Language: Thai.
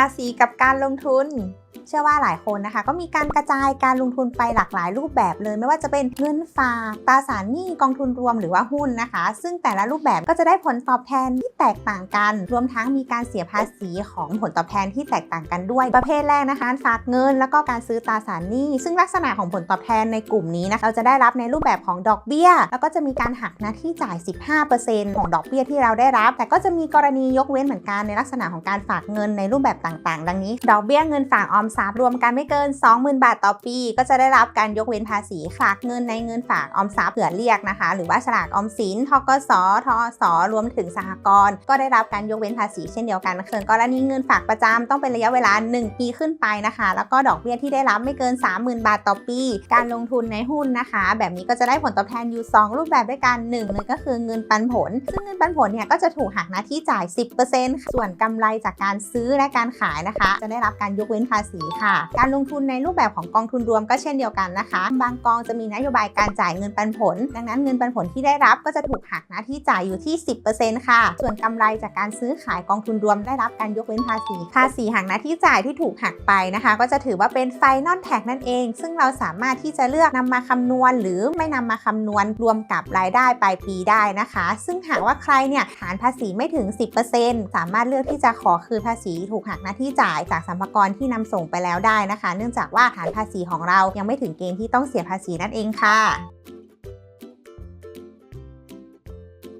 ภาษีกับการลงทุน เชื่อว่าหลายคนนะคะ ก็มีการกระจายการลงทุนไปหลากหลายรูปแบบเลย ไม่ว่าจะเป็นเงินฝากตราสารหนี้กองทุนรวมหรือว่าหุ้นนะคะ ซึ่งแต่ละรูปแบบก็จะได้ผลตอบแทนที่แตกต่างกัน รวมทั้งมีการเสียภาษีของผลตอบแทนที่แตกต่างกันด้วยประเภทแรกนะคะ ฝากเงิน แล้วก็การซื้อตราสารหนี้ ซึ่งลักษณะของผลตอบแทนในกลุ่มนี้นะคะเราจะได้รับในรูปแบบของดอกเบี้ย แล้วก็จะมีการหักหน้าที่จ่าย 15%ของดอกเบี้ยที่เราได้รับ แต่ก็จะมีกรณียกเว้นเหมือนกันในลักษณะของการฝากเงินในรูปแบบต่างๆ ดังนี้ ดอกเบี้ยเงินฝากออมทรัพย์รวมกันไม่เกิน 20,000 บาทต่อปี ก็จะได้รับการยกเว้นภาษีฝากเงินในเงินฝากออมทรัพย์เผื่อเรียกนะคะ หรือว่าฉลากออมสินทกสทอสรวมถึงสหกรณ์ก็ได้รับการยกเว้นภาษีเช่นเดียวกันส่วนกรณีเงินฝากประจำต้องเป็นระยะเวลา 1 ปีขึ้นไปนะคะ แล้วก็ดอกเบี้ยที่ได้รับไม่เกิน 30,000 บาทต่อปี การลงทุนในหุ้นนะคะ แบบนี้ก็จะได้ผลตอบแทนอยู่ 2 รูปแบบด้วยกันหนึ่งเลยก็คือเงินปันผล ซึ่งเงินปันผลเนี่ยก็จะถูกหักหน้าที่จ่าย 10%ส่วนกำไรจากการซื้อและการขายนะคะ จะได้รับการยกเว้นภาษีค่ะ การลงทุนในรูปแบบของกองทุนรวมก็เช่นเดียวกันนะคะ บางกองจะมีนโยบายการจ่ายเงินปันผล ดังนั้นเงินปันผลที่ได้รับก็จะถูกหักหน้าที่จ่ายอยู่ที่ 10%ค่ะ ส่วนกำไรจากการซื้อขายกองทุนรวมได้รับการยกเว้นภาษี ภาษีหักหน้าที่จ่ายที่ถูกหักไปนะคะ ก็จะถือว่าเป็นไฟนอลแท็กนั่นเอง ซึ่งเราสามารถที่จะเลือกนำมาคำนวณ หรือไม่นำมาคำนวณรวมกับรายได้ปลายปีได้นะคะ ซึ่งหากว่าใครเนี่ยฐานภาษีไม่ถึง 10%สามารถเลือกที่จะขอคืนภาษีถูกหักหน้าที่จ่ายจากสรรพากรที่นำส่งไปแล้วได้นะคะ เนื่องจากว่าฐานภาษีของเรายังไม่ถึงเกณฑ์ที่ต้องเสียภาษีนั่นเองค่ะ